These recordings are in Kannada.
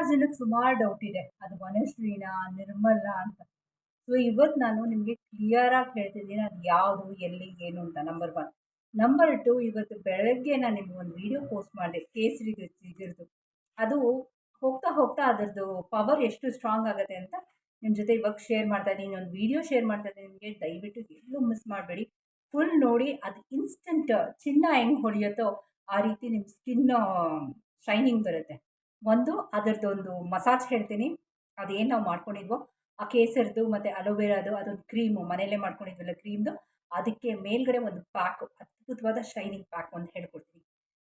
ಸುಮಾರು ಜನಕ್ಕೆ ಸುಮಾರು ಡೌಟ್ ಇದೆ. ಅದು ವನಶ್ರೀನಾ ನಿರ್ಮಲ ಅಂತ. ಸೊ ಇವತ್ತು ನಾನು ನಿಮಗೆ ಕ್ಲಿಯರಾಗಿ ಹೇಳ್ತಿದ್ದೀನಿ ಅದು ಯಾವುದು ಎಲ್ಲಿ ಏನು ಅಂತ. ನಂಬರ್ ಒನ್ ನಂಬರ್ ಟು ಇವತ್ತು ಬೆಳಗ್ಗೆ ನಾನು ನಿಮ್ಗೆ ಒಂದು ವಿಡಿಯೋ ಪೋಸ್ಟ್ ಮಾಡಿದೆ. ಕೇಸರಿ ಇದ್ರದ್ದು ಅದು ಹೋಗ್ತಾ ಹೋಗ್ತಾ ಅದರದ್ದು ಪವರ್ ಎಷ್ಟು ಸ್ಟ್ರಾಂಗ್ ಆಗುತ್ತೆ ಅಂತ ನಿಮ್ಮ ಜೊತೆ ಇವಾಗ ಶೇರ್ ಮಾಡ್ತಾ ಇದ್ದೀನಿ. ಒಂದು ವಿಡಿಯೋ ಶೇರ್ ಮಾಡ್ತಾ ಇದ್ದೀನಿ ನಿಮಗೆ. ದಯವಿಟ್ಟು ಎಲ್ಲೂ ಮಿಸ್ ಮಾಡಬೇಡಿ. ಫುಲ್ ನೋಡಿ ಅದು ಇನ್ಸ್ಟೆಂಟ್ ಚಿನ್ನ ಹೆಂಗೆ ಹೊಡೆಯುತ್ತೋ ಆ ರೀತಿ ನಿಮ್ಮ ಸ್ಕಿನ್ ಶೈನಿಂಗ್ ಬರುತ್ತೆ. ಒಂದು ಅದರದ್ದೊಂದು ಮಸಾಜ್ ಹೇಳ್ತೀನಿ. ಅದೇನು ನಾವು ಮಾಡ್ಕೊಂಡಿದ್ವೋ, ಆ ಕೇಸರ್ದು ಮತ್ತು ಅಲೋವೆರಾದು ಅದೊಂದು ಕ್ರೀಮು ಮನೆಯಲ್ಲೇ ಮಾಡ್ಕೊಂಡಿದ್ವಲ್ಲ ಕ್ರೀಮ್ದು, ಅದಕ್ಕೆ ಮೇಲ್ಗಡೆ ಒಂದು ಪ್ಯಾಕ್ ಅದ್ಭುತವಾದ ಶೈನಿಂಗ್ ಪ್ಯಾಕ್ ಒಂದು ಹೇಳ್ಕೊಡ್ತೀನಿ.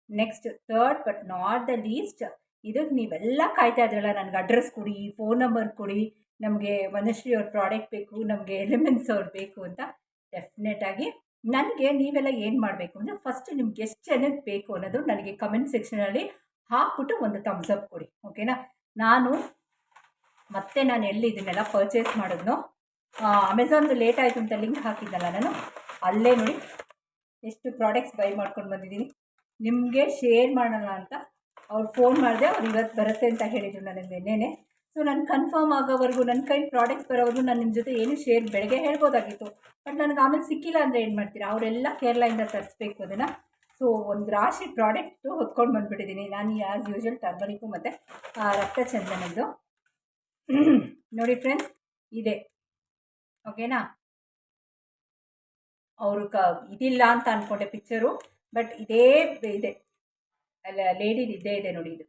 Next, third but not the least ಇದಕ್ಕೆ ನೀವೆಲ್ಲ ಕಾಯ್ತಾ ಇದ್ರಲ್ಲ, ನನಗೆ ಅಡ್ರೆಸ್ ಕೊಡಿ, ಫೋನ್ ನಂಬರ್ ಕೊಡಿ, ನಮಗೆ ವನಶ್ರೀ ಅವ್ರ ಪ್ರಾಡಕ್ಟ್ ಬೇಕು, ನಮಗೆ ಎಲಿಮೆಂಟ್ಸ್ ಅವ್ರು ಬೇಕು ಅಂತ ಡೆಫಿನೆಟಾಗಿ ನನಗೆ ನೀವೆಲ್ಲ ಏನು ಮಾಡಬೇಕು ಅಂದರೆ, ಫಸ್ಟ್ ನಿಮ್ಗೆ ಎಷ್ಟು ಜನಕ್ಕೆ ಬೇಕು ಅನ್ನೋದು ನನಗೆ ಕಮೆಂಟ್ ಸೆಕ್ಷನಲ್ಲಿ ಹಾಕ್ಬಿಟ್ಟು ಒಂದು ಥಮ್ಸ್ ಅಪ್ ಕೊಡಿ ಓಕೆನಾ ನಾನು ಮತ್ತೆ ನಾನು ಎಲ್ಲಿ ಇದನ್ನೆಲ್ಲ ಪರ್ಚೇಸ್ ಮಾಡಿದ್ನೋ ಅಮೆಝಾನ್ದು ಲೇಟ್ ಆಯಿತು ಅಂತ ಲಿಂಕ್ ಹಾಕಿದ್ದಲ್ಲ ನಾನು, ಅಲ್ಲೇ ನೋಡಿ ಎಷ್ಟು ಪ್ರಾಡಕ್ಟ್ಸ್ ಬೈ ಮಾಡ್ಕೊಂಡು ಬಂದಿದ್ದೀನಿ. ನಿಮಗೆ ಶೇರ್ ಮಾಡೋಣ ಅಂತ ಅವ್ರು ಫೋನ್ ಮಾಡಿದೆ, ಅವ್ರು ಇವತ್ತು ಬರುತ್ತೆ ಅಂತ ಹೇಳಿದರು ನನಗೆ ನಿನ್ನೆನೆ. ಸೊ ನಾನು ಕನ್ಫರ್ಮ್ ಆಗೋವರೆಗೂ ನನ್ನ ಕೈ ಪ್ರಾಡಕ್ಟ್ಸ್ ಬರೋವರೆಗೂ ನಾನು ನಿಮ್ಮ ಜೊತೆ ಏನು ಶೇರ್ ಬೆಳಗ್ಗೆ ಹೇಳ್ಬೋದಾಗಿತ್ತು. ಬಟ್ ನನಗೆ ಆಮೇಲೆ ಸಿಕ್ಕಿಲ್ಲ ಅಂದರೆ ಏನು ಮಾಡ್ತೀರಾ? ಅವರೆಲ್ಲ ಕೇರಳದಿಂದ ತರಿಸ್ಬೇಕು ಅದನ್ನು. ಸೊ ಒಂದು ರಾಶಿ ಪ್ರಾಡಕ್ಟು ಹೊತ್ಕೊಂಡು ಬಂದುಬಿಟ್ಟಿದ್ದೀನಿ ನಾನು ಆ್ಯಸ್ ಯೂಶ್ವಲ್ ಟರ್ಮರಿಕು ಮತ್ತು ರಕ್ತ ಚಂದನದ್ದು ನೋಡಿ ಫ್ರೆಂಡ್ಸ್ ಇದೆ. ಓಕೆನಾ ಅವರು ಕ, ಇದಿಲ್ಲ ಅಂತ ಅಂದ್ಕೊಂಡೆ ಪಿಕ್ಚರು ಬಟ್ ಇದೇ ಇದೆ. ಅಲ್ಲ ಲೇಡಿದು ಇದ್ದೇ ಇದೆ ನೋಡಿ ಇದು.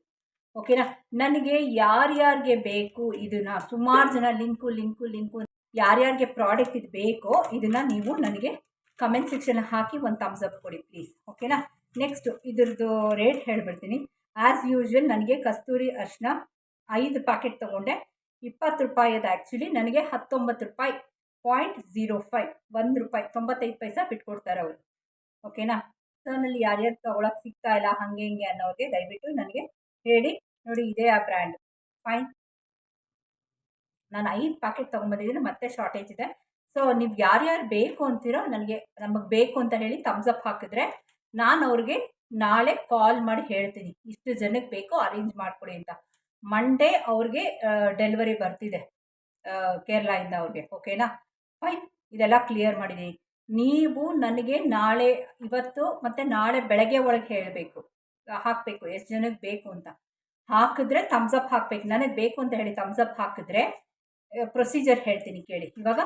ಓಕೆನಾ ನನಗೆ ಯಾರ್ಯಾರಿಗೆ ಬೇಕು ಇದನ್ನು, ಸುಮಾರು ಜನ ಲಿಂಕು ಲಿಂಕು ಲಿಂಕು ಯಾರ್ಯಾರಿಗೆ ಪ್ರಾಡಕ್ಟ್ ಇದು ಬೇಕೋ, ಇದನ್ನು ನೀವು ನನಗೆ ಕಮೆಂಟ್ ಸೆಕ್ಷನ್ ಹಾಕಿ ಒಂದು ಥಮ್ಸ್ ಅಪ್ ಕೊಡಿ ಪ್ಲೀಸ್ ಓಕೆನಾ ನೆಕ್ಸ್ಟು ಇದ್ರದ್ದು ರೇಟ್ ಹೇಳ್ಬಿಡ್ತೀನಿ. ಆ್ಯಸ್ ಯೂಶ್ವಲ್ ನನಗೆ ಕಸ್ತೂರಿ ಅರ್ಶನ ಐದು ಪ್ಯಾಕೆಟ್ ತೊಗೊಂಡೆ. ಇಪ್ಪತ್ತು ರೂಪಾಯಿದು ಆ್ಯಕ್ಚುಲಿ ನನಗೆ ಹತ್ತೊಂಬತ್ತು ರೂಪಾಯಿ ಪಾಯಿಂಟ್ ಝೀರೋ ಫೈವ್ ಒಂದು ರೂಪಾಯಿ, ತೊಂಬತ್ತೈದು ಪೈಸಾ ಬಿಟ್ಕೊಡ್ತಾರೆ ಅವರು. ಓಕೆನಾ ಅಮೆಝಾನಲ್ಲಿ ಯಾರ್ಯಾರು ತೊಗೊಳಕ್ಕೆ ಸಿಗ್ತಾ ಇಲ್ಲ, ಹಾಗೆ ಹಿಂಗೆ ಅನ್ನೋರಿಗೆ ದಯವಿಟ್ಟು ನನಗೆ ಹೇಳಿ. ನೋಡಿ, ಇದೇ ಆ ಬ್ರ್ಯಾಂಡ್ ಫೈನ್ ನಾನು ಐದು ಪ್ಯಾಕೆಟ್ ತೊಗೊಂಬಂದಿದ್ದೀನಿ ಮತ್ತೆ ಶಾರ್ಟೇಜ್ ಇದೆ. ಸೊ ನೀವು ಯಾರ್ಯಾರು ಬೇಕು ಅಂತೀರೋ ನನಗೆ ನಮಗೆ ಬೇಕು ಅಂತ ಹೇಳಿ ಥಮ್ಸ್ ಅಪ್ ಹಾಕಿದ್ರೆ ನಾನು ಅವ್ರಿಗೆ ನಾಳೆ ಕಾಲ್ ಮಾಡಿ ಹೇಳ್ತೀನಿ. ಇಷ್ಟು ಜನಕ್ಕೆ ಬೇಕು ಅರೇಂಜ್ ಮಾಡಿಕೊಡಿ ಅಂತ. ಮಂಡೇ ಅವ್ರಿಗೆ ಡೆಲಿವರಿ ಬರ್ತಿದೆ ಕೇರಳದಿಂದ ಅವ್ರಿಗೆ ಓಕೆನಾ ಫೈನ್ ಇದೆಲ್ಲ ಕ್ಲಿಯರ್ ಮಾಡಿದ್ದೀನಿ ನೀವು ನನಗೆ ನಾಳೆ, ಇವತ್ತು ಮತ್ತು ನಾಳೆ ಬೆಳಗ್ಗೆ ಒಳಗೆ ಹೇಳಬೇಕು. ಹಾಕಬೇಕು. ಎಷ್ಟು ಜನಕ್ಕೆ ಬೇಕು ಅಂತ. ಹಾಕಿದ್ರೆ ಅಪ್ ಹಾಕಬೇಕು. ನನಗೆ ಬೇಕು ಅಂತ ಹೇಳಿ ಥಮ್ಸ್ ಅಪ್ ಹಾಕಿದ್ರೆ ಪ್ರೊಸೀಜರ್ ಹೇಳ್ತೀನಿ ಕೇಳಿ. ಇವಾಗ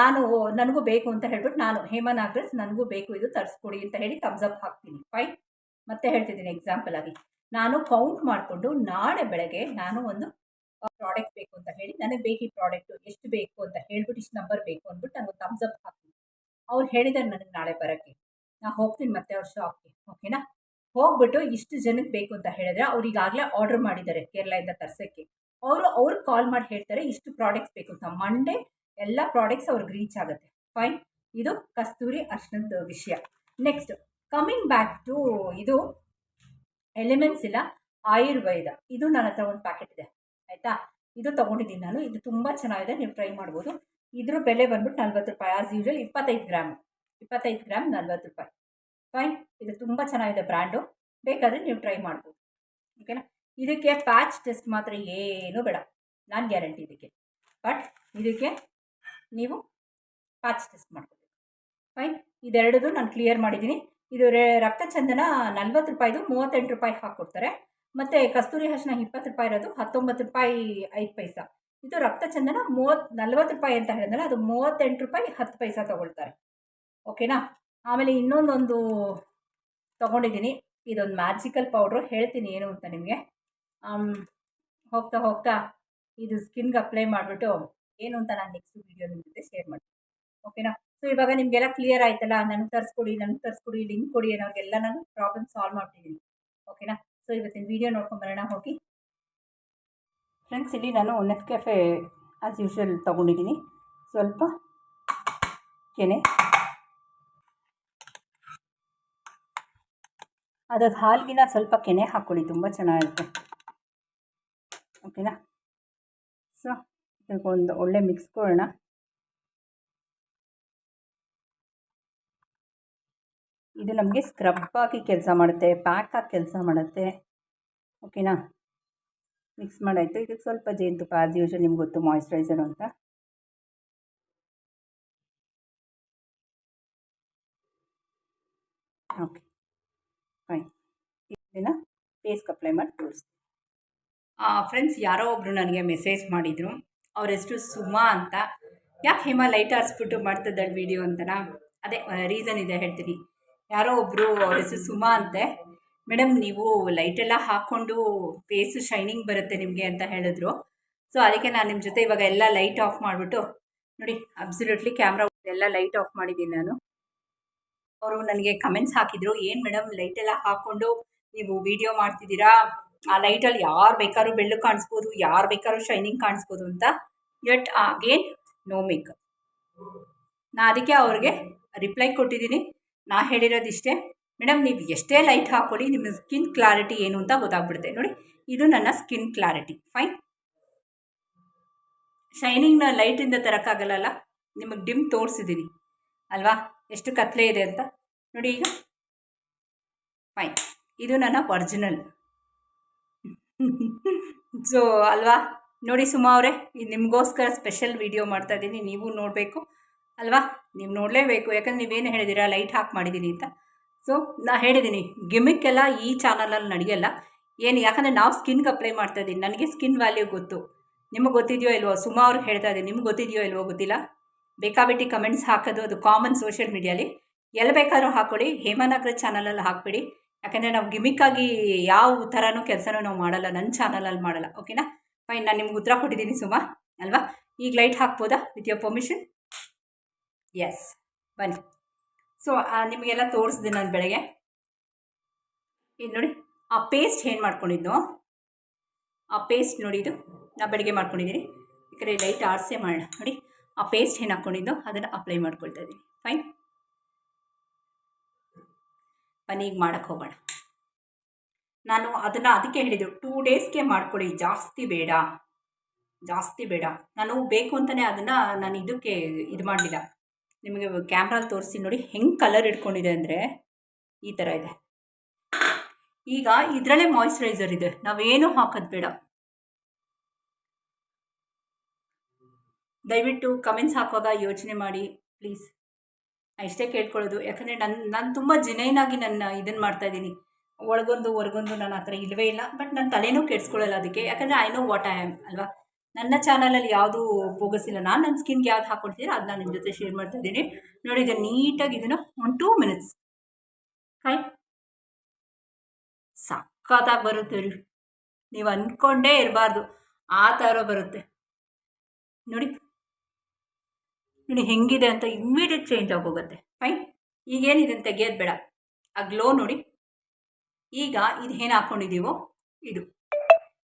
ನಾನು ನನಗೂ ಬೇಕು ಅಂತ ಹೇಳ್ಬಿಟ್ಟು ನಾನು ಹೇಮಾ ನಾಗರಾಜ್ ನನಗೂ ಬೇಕು, ಇದು ತರಿಸ್ಕೊಡಿ ಅಂತ ಹೇಳಿ ಅಪ್ ಹಾಕ್ತೀನಿ. ಫೈನ್ ಮತ್ತೆ ಹೇಳ್ತಿದ್ದೀನಿ ಎಕ್ಸಾಂಪಲ್ ಆಗಿ. ನಾನು ಕೌಂಟ್ ಮಾಡಿಕೊಂಡು ನಾಳೆ ಬೆಳಗ್ಗೆ ನಾನು ಒಂದು ಪ್ರಾಡಕ್ಟ್ ಬೇಕು ಅಂತ ಹೇಳಿ, ನನಗೆ ಬೇಕು ಈ ಪ್ರಾಡಕ್ಟು ಎಷ್ಟು ಬೇಕು ಅಂತ ಹೇಳ್ಬಿಟ್ಟು ಇಷ್ಟು ನಂಬರ್ ಬೇಕು ಅಂದ್ಬಿಟ್ಟು ನನಗೆ ಥಮ್ಸ್ ಅಪ್ ಹಾಕ್ತೀನಿ. ಅವ್ರು ಹೇಳಿದ್ದಾರೆ ನನಗೆ ನಾಳೆ ಬರೋಕ್ಕೆ. ನಾನು ಹೋಗ್ತೀನಿ ಮತ್ತೆ ಅವ್ರ ಶಾಪ್ಗೆ ಓಕೆನಾ ಹೋಗ್ಬಿಟ್ಟು ಇಷ್ಟು ಜನಕ್ಕೆ ಬೇಕು ಅಂತ ಹೇಳಿದ್ರೆ ಅವ್ರು ಈಗಾಗಲೇ ಆರ್ಡರ್ ಮಾಡಿದ್ದಾರೆ ಕೇರಳದಿಂದ ತರ್ಸೋಕ್ಕೆ. ಅವರು ಅವ್ರಿಗೆ ಕಾಲ್ ಮಾಡಿ ಹೇಳ್ತಾರೆ ಇಷ್ಟು ಪ್ರಾಡಕ್ಟ್ಸ್ ಬೇಕು ಅಂತ. ಮಂಡೇ ಎಲ್ಲ ಪ್ರಾಡಕ್ಟ್ಸ್ ಅವ್ರಿಗೆ ರೀಚ್ ಆಗುತ್ತೆ. ಫೈನ್ ಇದು ಕಸ್ತೂರಿ ಅರ್ಶನದ ವಿಷಯ. ನೆಕ್ಸ್ಟ್ ಕಮಿಂಗ್ ಬ್ಯಾಕ್ ಟು ಇದು ಎಲಿಮೆಂಟ್ಸ್ ಇಲ್ಲ, ಆಯುರ್ವೇದ. ಇದು ನನ್ನ ಹತ್ರ ಒಂದು ಪ್ಯಾಕೆಟ್ ಇದೆ. ಆಯಿತಾ? ಇದು ತೊಗೊಂಡಿದ್ದೀನಿ ನಾನು. ಇದು ತುಂಬ ಚೆನ್ನಾಗಿದೆ. ನೀವು ಟ್ರೈ ಮಾಡ್ಬೋದು. ಇದ್ರ ಬೆಲೆ ಬಂದ್ಬಿಟ್ಟು ನಲ್ವತ್ತು ರೂಪಾಯಿ. ಆಸ್ ಯೂಶಲ್ ಇಪ್ಪತ್ತೈದು ಗ್ರಾಮ್. ಇಪ್ಪತ್ತೈದು ಗ್ರಾಮ್ ನಲ್ವತ್ತು ರೂಪಾಯಿ. ಫೈನ್ ಇದು ತುಂಬ ಚೆನ್ನಾಗಿದೆ ಬ್ರ್ಯಾಂಡು. ಬೇಕಾದರೆ ನೀವು ಟ್ರೈ ಮಾಡ್ಬೋದು. ಓಕೆನಾ ಇದಕ್ಕೆ ಪ್ಯಾಚ್ ಟೆಸ್ಟ್ ಮಾತ್ರ ಏನೂ ಬೇಡ. ನಾನು ಗ್ಯಾರಂಟಿ ಇದಕ್ಕೆ. ಬಟ್ ಇದಕ್ಕೆ ನೀವು ಪಾಚ್ ಟೆಸ್ಟ್ ಮಾಡ್ಕೋಬೇಕು. ಫೈನ್ ಇದೆರಡದು ನಾನು ಕ್ಲಿಯರ್ ಮಾಡಿದ್ದೀನಿ. ಇದು ರೇ, ರಕ್ತಚಂದನ ನಲ್ವತ್ತು ರೂಪಾಯಿದು ಮೂವತ್ತೆಂಟು ರೂಪಾಯಿ ಹಾಕ್ಕೊಡ್ತಾರೆ ಮತ್ತು ಕಸ್ತೂರಿ ಹಸನ ಇಪ್ಪತ್ತು ರೂಪಾಯಿ ಇರೋದು ಹತ್ತೊಂಬತ್ತು ರೂಪಾಯಿ ಐದು ಪೈಸಾ. ಇದು ರಕ್ತ ಚಂದನ ಮೂವತ್ತು ನಲ್ವತ್ತು ರೂಪಾಯಿ ಅಂತ ಹೇಳಿದ್ರೆ ಅದು ಮೂವತ್ತೆಂಟು ರೂಪಾಯಿ ಹತ್ತು ಪೈಸಾ ತೊಗೊಳ್ತಾರೆ. ಓಕೆನಾ? ಆಮೇಲೆ ಇನ್ನೊಂದೊಂದು ತೊಗೊಂಡಿದ್ದೀನಿ. ಇದೊಂದು ಮ್ಯಾಜಿಕಲ್ ಪೌಡ್ರು. ಹೇಳ್ತೀನಿ ಏನು ಅಂತ ನಿಮಗೆ. ಹೋಗ್ತಾ ಹೋಗ್ತಾ ಇದು ಸ್ಕಿನ್ಗೆ ಅಪ್ಲೈ ಮಾಡಿಬಿಟ್ಟು ಏನು ಅಂತ ನಾನು ನೆಕ್ಸ್ಟ್ ವೀಡಿಯೋ ನಿಮ್ಮ ಜೊತೆ ಶೇರ್ ಮಾಡ್ತೀನಿ. ಓಕೆನಾ ಸೊ ಇವಾಗ ನಿಮಗೆಲ್ಲ ಕ್ಲಿಯರ್ ಆಯ್ತಲ್ಲ? ನನಗೆ ತರಿಸ್ಕೊಡಿ ನನಗೆ ತರಿಸ್ಕೊಡಿ ಲಿಂಕ್ ಕೊಡಿ ಅನ್ನೋರಿಗೆಲ್ಲ ನಾನು ಪ್ರಾಬ್ಲಮ್ ಸಾಲ್ವ್ ಮಾಡ್ತಿದ್ದೀನಿ. ಓಕೆನಾ ಸೊ ಇವತ್ತಿನ ವೀಡಿಯೋ ನೋಡ್ಕೊಂಬರೋಣ ಹೋಗಿ. ಫ್ರೆಂಡ್ಸ್ ಇಲ್ಲಿ ನಾನು ನೆಸ್ಕೆಫೆ ಆ್ಯಸ್ ಯೂಶ್ವಲ್ ತೊಗೊಂಡಿದ್ದೀನಿ. ಸ್ವಲ್ಪ ಕೆನೆ. ಅದಕ್ಕೆ ಹಾಲಿಗಿನ ಸ್ವಲ್ಪ ಕೆನೆ ಹಾಕ್ಕೊಳ್ಳಿ ತುಂಬ ಚೆನ್ನಾಗಿರುತ್ತೆ. ಓಕೆನಾ ಸೊ ಇದಕ್ಕೊಂದು ಒಳ್ಳೆ ಮಿಕ್ಸ್ ಕೊಡೋಣ. ಇದು ನಮಗೆ ಸ್ಕ್ರಬ್ ಆಗಿ ಕೆಲಸ ಮಾಡುತ್ತೆ ಪ್ಯಾಕ್ ಆಗಿ ಕೆಲಸ ಮಾಡುತ್ತೆ. ಓಕೆನಾ ಮಿಕ್ಸ್ ಮಾಡಾಯಿತು. ಇದಕ್ಕೆ ಸ್ವಲ್ಪ ಜೇನುತುಪ್ಪ ಆಸ್ ಯೂಶಲ್ ನಿಮ್ಗೆ ಗೊತ್ತು ಮಾಯಿಶ್ಚರೈಸರ್ ಅಂತ. ಓಕೆ ಫೈನ್ ಇದನ್ನು ಫೇಸ್ಗೆ ಅಪ್ಲೈ ಮಾಡಿ ತೋರಿಸ್ತೀನಿ. ಫ್ರೆಂಡ್ಸ್ ಯಾರೋ ಒಬ್ಬರು ನನಗೆ ಮೆಸೇಜ್ ಮಾಡಿದರು. ಅವ್ರ ಹೆಸರು ಸುಮಾ ಅಂತ. ಯಾಕೆ ಹೇಮ ಲೈಟ್ ಹರಿಸ್ಬಿಟ್ಟು ಮಾಡ್ತಿದ್ದಾಳೆ ವಿಡಿಯೋ ಅಂತನಾ? ಅದೇ ರೀಸನ್ ಇದೆ ಹೇಳ್ತೀನಿ. ಯಾರೋ ಒಬ್ಬರು ಅವ್ರ ಹೆಸರು ಸುಮಾ ಅಂತೆ. ಮೇಡಮ್ ನೀವು ಲೈಟೆಲ್ಲ ಹಾಕ್ಕೊಂಡು ಫೇಸು ಶೈನಿಂಗ್ ಬರುತ್ತೆ ನಿಮಗೆ ಅಂತ ಹೇಳಿದ್ರು. ಸೊ ಅದಕ್ಕೆ ನಾನು ನಿಮ್ಮ ಜೊತೆ ಇವಾಗ ಎಲ್ಲ ಲೈಟ್ ಆಫ್ ಮಾಡಿಬಿಟ್ಟು, ನೋಡಿ ಅಬ್ಸಲ್ಯೂಟ್ಲಿ ಕ್ಯಾಮ್ರಾ ಎಲ್ಲ ಲೈಟ್ ಆಫ್ ಮಾಡಿದ್ದೀನಿ ನಾನು. ಅವರು ನನಗೆ ಕಮೆಂಟ್ಸ್ ಹಾಕಿದ್ರು, ಏನು ಮೇಡಮ್ ಲೈಟೆಲ್ಲ ಹಾಕ್ಕೊಂಡು ನೀವು ವಿಡಿಯೋ ಮಾಡ್ತಿದ್ದೀರಾ? ಆ ಲೈಟಲ್ಲಿ ಯಾರು ಬೇಕಾದ್ರೂ ಬೆಳ್ಳು ಕಾಣಿಸ್ಬೋದು, ಯಾರು ಬೇಕಾದ್ರೂ ಶೈನಿಂಗ್ ಕಾಣಿಸ್ಬೋದು ಅಂತ ಯಟ್ ಅಗೇನ್ ನೋ ಮೇಕಪ್ ನಾ ಅದಕ್ಕೆ ಅವ್ರಿಗೆ ರಿಪ್ಲೈ ಕೊಟ್ಟಿದ್ದೀನಿ. ನಾ ಹೇಳಿರೋದಿಷ್ಟೇ. ಮೇಡಮ್, ನೀವು ಎಷ್ಟೇ ಲೈಟ್ ಹಾಕ್ಕೊಡಿ ನಿಮ್ಮ ಸ್ಕಿನ್ ಕ್ಲಾರಿಟಿ ಏನು ಅಂತ ಗೊತ್ತಾಗ್ಬಿಡುತ್ತೆ. ನೋಡಿ, ಇದು ನನ್ನ ಸ್ಕಿನ್ ಕ್ಲಾರಿಟಿ ಫೈನ್ ಶೈನಿಂಗ್ನ ಲೈಟಿಂದ ತರೋಕ್ಕಾಗಲ್ಲ ನಿಮಗೆ ಡಿಮ್ ತೋರಿಸಿದ್ದೀನಿ ಅಲ್ವಾ? ಎಷ್ಟು ಕತ್ಲೆ ಇದೆ ಅಂತ. ನೋಡಿ ಈಗ. ಫೈನ್ ಇದು ನನ್ನ ಒರಿಜಿನಲ್ ಸೊ ಅಲ್ವಾ? ನೋಡಿ ಸುಮಾ ಅವರೇ ಇದು ನಿಮಗೋಸ್ಕರ ಸ್ಪೆಷಲ್ ವಿಡಿಯೋ ಮಾಡ್ತಾ ಇದ್ದೀನಿ, ನೀವು ನೋಡಬೇಕು. ಅಲ್ವಾ? ನೀವು ನೋಡಲೇಬೇಕು, ಯಾಕಂದ್ರೆ ನೀವೇನು ಹೇಳಿದ್ದೀರಾ ಲೈಟ್ ಹಾಕಿ ಮಾಡಿದ್ದೀನಿ ಅಂತ. ಸೊ ನಾ ಹೇಳಿದ್ದೀನಿ, ಗಿಮಿಕ್ಕೆಲ್ಲ ಈ ಚಾನಲಲ್ಲಿ ನಡೆಯಲ್ಲ. ಏನು, ಯಾಕಂದರೆ ನಾವು ಸ್ಕಿನ್ಗೆ ಅಪ್ಲೈ ಮಾಡ್ತಾ ಇದ್ದೀನಿ. ನನಗೆ ಸ್ಕಿನ್ ವ್ಯಾಲ್ಯೂ ಗೊತ್ತು. ನಿಮಗೆ ಗೊತ್ತಿದೆಯೋ ಇಲ್ವೋ? ಸುಮಾ ಅವ್ರಿಗೆ ಹೇಳ್ತಾ ಇದ್ದೀನಿ ನಿಮ್ಗೆ ಗೊತ್ತಿದೆಯೋ ಇಲ್ವೋ ಗೊತ್ತಿಲ್ಲ? ಬೇಕಾಬಿಟ್ಟಿ ಕಮೆಂಟ್ಸ್ ಹಾಕೋದು, ಅದು ಕಾಮನ್ ಸೋಷಿಯಲ್ ಮೀಡಿಯಲ್ಲಿ ಎಲ್ಲಿ ಬೇಕಾದ್ರೂ ಹಾಕ್ಕೊಡಿ ಹೇಮನಗರ ಚಾನಲಲ್ಲಿ ಹಾಕ್ಬಿಡಿ. ಯಾಕಂದರೆ ನಾವು ಗಿಮಿಕ್ಕಾಗಿ ಯಾವ ಥರನೂ ಕೆಲಸನೂ ನಾವು ಮಾಡಲ್ಲ ನನ್ನ ಚಾನಲಲ್ಲಿ ಮಾಡಲ್ಲ. ಓಕೆನಾ ಫೈನ್ ನಾನು ನಿಮ್ಗೆ ಉತ್ತರ ಕೊಟ್ಟಿದ್ದೀನಿ ಸುಮಾ, ಅಲ್ವಾ? ಈಗ ಲೈಟ್ ಹಾಕ್ಬೋದಾ ವಿತ್ ಯೋರ್ ಪರ್ಮಿಷನ್ ಎಸ್ ಬನ್ನಿ. ಸೊ ನಿಮಗೆಲ್ಲ ತೋರಿಸ್ದೆ ನಾನು ಬೆಳಗ್ಗೆ. ಇದು ನೋಡಿ, ಆ ಪೇಸ್ಟ್ ಏನು ಮಾಡ್ಕೊಂಡಿದ್ದು ಆ ಪೇಸ್ಟ್ ನೋಡಿ ಇದು. ನಾ ಬೆಳಗ್ಗೆ ಮಾಡ್ಕೊಂಡಿದ್ದೀನಿ ಈ ಕಡೆ ಲೈಟ್ ಆರಿಸೇ ಮಾಡೋಣ ನೋಡಿ, ಆ ಪೇಸ್ಟ್ ಏನು ಹಾಕ್ಕೊಂಡಿದ್ದು ಅದನ್ನು ಅಪ್ಲೈ ಮಾಡ್ಕೊಳ್ತಾ ಇದ್ದೀನಿ ಫೈನ್ ಈಗ ಮಾಡೋಕ್ಕೆ ಹೋಗೋಣ. ನಾನು ಅದನ್ನು ಅದಕ್ಕೆ ಹೇಳಿದ್ದು ಟೂ ಡೇಸ್ಗೆ ಮಾಡ್ಕೊಳ್ಳಿ ಜಾಸ್ತಿ ಬೇಡ. ಜಾಸ್ತಿ ಬೇಡ. ನಾನು ಬೇಕು ಅಂತಲೇ ಅದನ್ನು ನಾನು ಇದಕ್ಕೆ ಇದು ಮಾಡಲಿಲ್ಲ. ನಿಮಗೆ ಕ್ಯಾಮ್ರಲ್ಲಿ ತೋರಿಸಿ ನೋಡಿ, ಹೆಂಗೆ ಕಲರ್ ಇಟ್ಕೊಂಡಿದೆ ಅಂದರೆ ಈ ಥರ ಇದೆ. ಈಗ ಇದರಲ್ಲೇ ಮಾಯಿಶ್ಚರೈಸರ್ ಇದೆ. ನಾವೇನು ಹಾಕೋದು ಬೇಡ. ದಯವಿಟ್ಟು ಕಮೆಂಟ್ಸ್ ಹಾಕುವಾಗ ಯೋಚನೆ ಮಾಡಿ ಪ್ಲೀಸ್ ಇಷ್ಟೇ ಕೇಳ್ಕೊಳ್ಳೋದು. ಯಾಕಂದರೆ ನನ್ನ ನಾನು ತುಂಬ ಜಿನೈನಾಗಿ ನನ್ನ ಇದನ್ನು ಮಾಡ್ತಾಯಿದ್ದೀನಿ ಒಳಗೊಂದು, ಹೊರಗೊಂದು ನನ್ನ ಹತ್ರ ಇಲ್ಲವೇ ಇಲ್ಲ. ಬಟ್ ನನ್ನ ತಲೆನೂ ಕೆಡಿಸ್ಕೊಳ್ಳಲ್ಲ ಅದಕ್ಕೆ. ಯಾಕಂದರೆ I know what I am ಅಲ್ವಾ? ನನ್ನ ಚಾನಲಲ್ಲಿ ಯಾವುದು ಬೋಗಸಿಲ್ಲ ನಾನು ನನ್ನ ಸ್ಕಿನ್ಗೆ ಯಾವ್ದು ಹಾಕ್ಕೊಳ್ತೀನಿ ಅದು ನಾನು ನಿಮ್ಮ ಜೊತೆ ಶೇರ್ ಮಾಡ್ತಾ ಇದ್ದೀನಿ. ನೋಡಿ ಇದು ನೀಟಾಗಿ ಇದನ್ನು ಒನ್ ಟೂ ಮಿನಿಟ್ಸ್ ಕಾಯ್ ಸಖತ್ತಾಗಿ ಬರುತ್ತೆ ರೀ ನೀವು ಅಂದ್ಕೊಂಡೇ ಇರಬಾರ್ದು. ಆ ಥರ ಬರುತ್ತೆ. ನೋಡಿ ನೋಡಿ ಹೆಂಗಿದೆ ಅಂತ ಇಮ್ಮಿಡಿಯೇಟ್ ಚೇಂಜ್ ಆಗೋಗುತ್ತೆ ಫೈನ್ ಈಗೇನು ಇದನ್ನು ತೆಗಿಯೋದು ಬೇಡ ಆ ಗ್ಲೋ ನೋಡಿ. ಈಗ ಇದು ಏನು ಹಾಕ್ಕೊಂಡಿದ್ದೀವೋ ಇದು.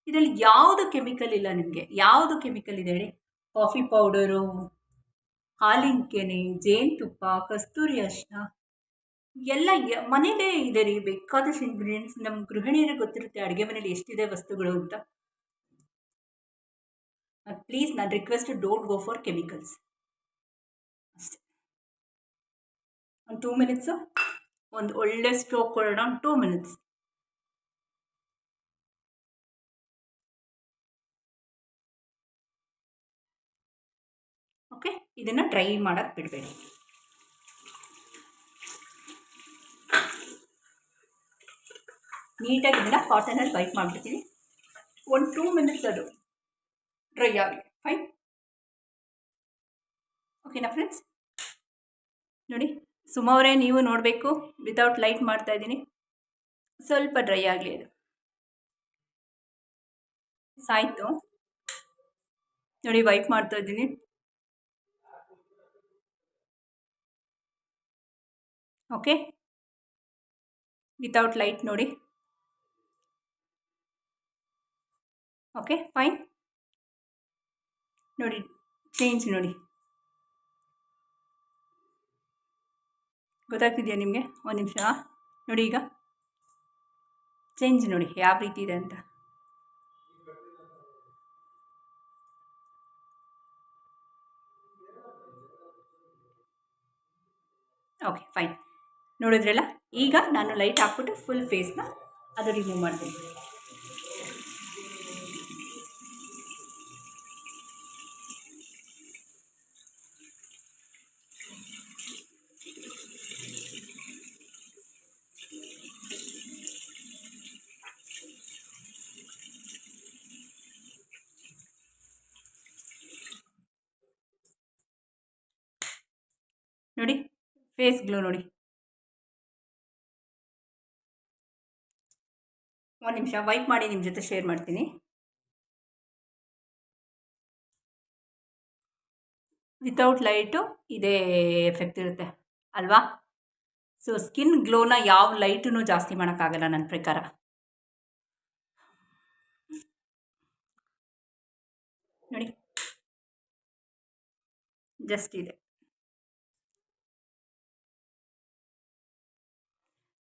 ಇದರಲ್ಲಿ ಯಾವುದು ಕೆಮಿಕಲ್ ಇಲ್ಲ ನಿಮಗೆ? ಯಾವುದು ಕೆಮಿಕಲ್ ಇದೆ ಹೇಳಿ? ಕಾಫಿ ಪೌಡರು ಹಾಲಿನ ಕೆನೆ ಜೇನುತುಪ್ಪ, ಕಸ್ತೂರಿ ಅರಿಶಿನ ಎಲ್ಲ ಮನೇಲೇ ಇದೆ ರೀ ಬೇಕಾದಷ್ಟು ಇಂಗ್ರೀಡಿಯೆಂಟ್ಸ್ ನಮ್ಮ ಗೃಹಿಣಿಯರಿಗೆ ಗೊತ್ತಿರುತ್ತೆ ಅಡುಗೆ ಮನೇಲಿ ಎಷ್ಟಿದೆ ವಸ್ತುಗಳು ಅಂತ. ಪ್ಲೀಸ್ ನಾನು request don't go for chemicals two minutes ಒಂದು ಒಳ್ಳೆ ಸ್ಟೋಕ್ ಕೊಡೋಣ ಒಂದು ಟೂ ಮಿನಿಟ್ಸ್ ಓಕೆ ಇದನ್ನು ಡ್ರೈ ಮಾಡೋಕ್ಕೆ ಬಿಡಬೇಡಿ. ನೀಟಾಗಿ ಇದನ್ನು ಕಾಟನಲ್ಲಿ ವೈಟ್ ಮಾಡಿಬಿಡ್ತೀನಿ. ಒಂದು ಟೂ ಮಿನಿಟ್ಸ್ ಅದು. ಡ್ರೈ ಆಗಲಿ. ಫೈನ್ ಓಕೆನಾ ಫ್ರೆಂಡ್ಸ್ ನೋಡಿ. ಸುಮಾರೇ ನೀವು ನೋಡಬೇಕು. ವಿತೌಟ್ ಲೈಟ್ ಮಾಡ್ತಾ ಇದ್ದೀನಿ. ಸ್ವಲ್ಪ ಡ್ರೈ ಆಗಲಿ ಅದು. ಸಾಯ್ತು. ನೋಡಿ ವೈಪ್ ಮಾಡ್ತಾ ಇದ್ದೀನಿ. ಓಕೆ ವಿತೌಟ್ ಲೈಟ್ ನೋಡಿ. ಓಕೆ ಫೈನ್ ನೋಡಿ ಚೇಂಜ್ ನೋಡಿ. ಗೊತ್ತಾಗ್ತಿದೆಯಾ ನಿಮಗೆ? ಒಂದು ನಿಮಿಷ. ನೋಡಿ ಈಗ. ಚೇಂಜ್ ನೋಡಿ, ಯಾವ ರೀತಿ ಇದೆ ಅಂತ. ಓಕೆ ಫೈನ್ ನೋಡಿದ್ರಲ್ಲ? ಈಗ ನಾನು ಲೈಟ್ ಹಾಕ್ಬಿಟ್ಟು ಫುಲ್ ಫೇಸ್ನ ಅದು ರಿಮೂವ್ ಮಾಡ್ತೀನಿ ನೋಡಿ ಫೇಸ್ ಗ್ಲೋ ನೋಡಿ. ಒಂದು ನಿಮಿಷ ವೈಪ್ ಮಾಡಿ ನಿಮ್ಮ ಜೊತೆ ಶೇರ್ ಮಾಡ್ತೀನಿ. ವಿತೌಟ್ ಲೈಟು ಇದೇ ಎಫೆಕ್ಟ್ ಇರುತ್ತೆ, ಅಲ್ವಾ? ಸೊ ಸ್ಕಿನ್ ಗ್ಲೋನ ಯಾವ ಲೈಟೂ ಜಾಸ್ತಿ ಮಾಡೋಕ್ಕಾಗಲ್ಲ ನನ್ನ ಪ್ರಕಾರ. ನೋಡಿ. ಜಸ್ಟ್ ಇದೆ.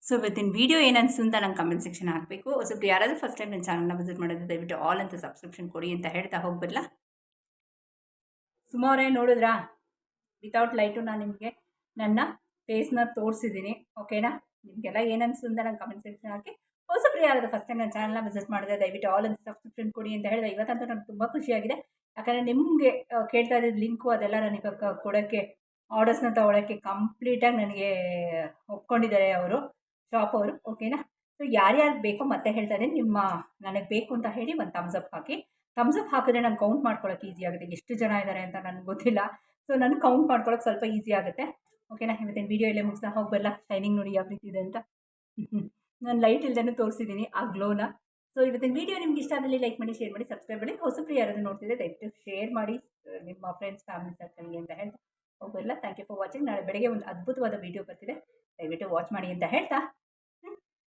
ಸೊ ಇವತ್ತಿನ ವೀಡಿಯೋ ಏನನ್ಸು ಅಂತ ನಂಗೆ ಕಮೆಂಟ್ ಸೆಕ್ಷನ್ ಹಾಕಬೇಕು. ಸ್ವಲ್ಪ ಯಾರಾದರೂ ಫಸ್ಟ್ ಟೈಮ್ ನನ್ನ ಚಾನಲ್ನ ವಿಸಿಟ್ ಮಾಡೋದು, ದಯವಿಟ್ಟು ಆಲ್ ಅಂತ ಸಬ್ಸ್ಕ್ರಿಪ್ಷನ್ ಕೊಡಿ ಅಂತ ಹೇಳ್ತಾ ಹೋಗ್ಬಲ್ಲ ಸುಮಾರೇ ನೋಡಿದ್ರಾ? ವಿತೌಟ್ ಲೈಟು ನಾನು ನಿಮಗೆ ನನ್ನ ಫೇಸ್ನ ತೋರಿಸಿದ್ದೀನಿ ಓಕೆನಾ ನಿಮಗೆಲ್ಲ ಏನನ್ಸು ಅಂತ ನಂಗೆ ಕಮೆಂಟ್ ಸೆಕ್ಷನ್ ಹಾಕಿ. ಹೊಸಬ್ರು ಯಾರಾದರೂ ಫಸ್ಟ್ ಟೈಮ್ ನನ್ನ ಚಾನಲ್ನ ವಿಸಿಟ್ ಮಾಡಿದ್ರೆ ದಯವಿಟ್ಟು ಆಲ್ ಅಂತ ಸಬ್ಸ್ಕ್ರಿಪ್ಷನ್ ಕೊಡಿ ಅಂತ ಹೇಳಿದೆ ಇವತ್ತಂತೂ ನನಗೆ ತುಂಬ ಖುಷಿಯಾಗಿದೆ. ಯಾಕಂದರೆ ನಿಮಗೆ ಕೇಳ್ತಾ ಇದ್ದಿದ್ದು ಲಿಂಕು ಅದೆಲ್ಲ ನಾನು ಇವಾಗ ಕೊಡೋಕ್ಕೆ ಆರ್ಡರ್ಸ್ನ ತೊಗೊಳಕ್ಕೆ ಕಂಪ್ಲೀಟಾಗಿ ನನಗೆ ಒಪ್ಕೊಂಡಿದ್ದಾರೆ ಅವರು. ಶಾಪ್ ಅವರು ಓಕೆನಾ ಸೊ ಯಾರ್ಯಾರು ಬೇಕೋ ಮತ್ತೆ ಹೇಳ್ತಾ ಇದ್ದೀನಿ ನಿಮ್ಮ ನನಗೆ ಬೇಕು ಅಂತ ಹೇಳಿ ಒಂದು ಥಮ್ಸ್ ಅಪ್ ಹಾಕಿ. ಥಮ್ಸ್ ಅಪ್ ಹಾಕಿದ್ರೆ ನಾನು ಕೌಂಟ್ ಮಾಡ್ಕೊಳ್ಳೋಕೆ ಈಸಿ ಆಗುತ್ತೆ. ಎಷ್ಟು ಜನ ಇದ್ದಾರೆ ಅಂತ ನನಗೆ ಗೊತ್ತಿಲ್ಲ. ಸೊ ನಾನು ಕೌಂಟ್ ಮಾಡ್ಕೊಳ್ಳೋಕೆ ಸ್ವಲ್ಪ ಈಸಿ ಆಗುತ್ತೆ. ಓಕೆನಾ ಇವತ್ತಿನ ವೀಡಿಯೋ ಇಲ್ಲೇ ಮುಗಿಸ್ತಾ ಹೋಗಬಲ್ಲ ಶೈನಿಂಗ್ ನೋಡಿ ಯಾವ ರೀತಿ ಇದೆ ಅಂತ. ನಾನು ಲೈಟ್ ಇಲ್ದೇ ತೋರಿಸಿದ್ದೀನಿ ಆ ಗ್ಲೋನ ಸೊ ಇವತ್ತಿನ ವೀಡಿಯೋ ನಿಮ್ಗೆ ಇಷ್ಟ ಆದಲ್ಲಿ ಲೈಕ್ ಮಾಡಿ ಶೇರ್ ಮಾಡಿ ಸಬ್ಸ್ಕ್ರೈಬ್ ಮಾಡಿ. ಹೊಸಬ್ರು ಯಾರಾದರೂ ನೋಡ್ತಿದ್ರೆ ದಯವಿಟ್ಟು ಶೇರ್ ಮಾಡಿ. ನಿಮ್ಮ ಫ್ರೆಂಡ್ಸ್ ಫ್ಯಾಮಿಲಿ ಸರ್ಕಲ್ಗೆ ಅಂತ ಹೇಳ್ತಾ. ಹೋಗಲ್ಲ ಥ್ಯಾಂಕ್ ಯು ಫಾರ್ ವಾಚಿಂಗ್ ನಾಳೆ ಬೆಳಗ್ಗೆ ಒಂದು ಅದ್ಭುತವಾದ ವೀಡಿಯೋ ಬರ್ತಿದೆ. ದಯವಿಟ್ಟು ವಾಚ್ ಮಾಡಿ ಅಂತ ಹೇಳ್ತಾ.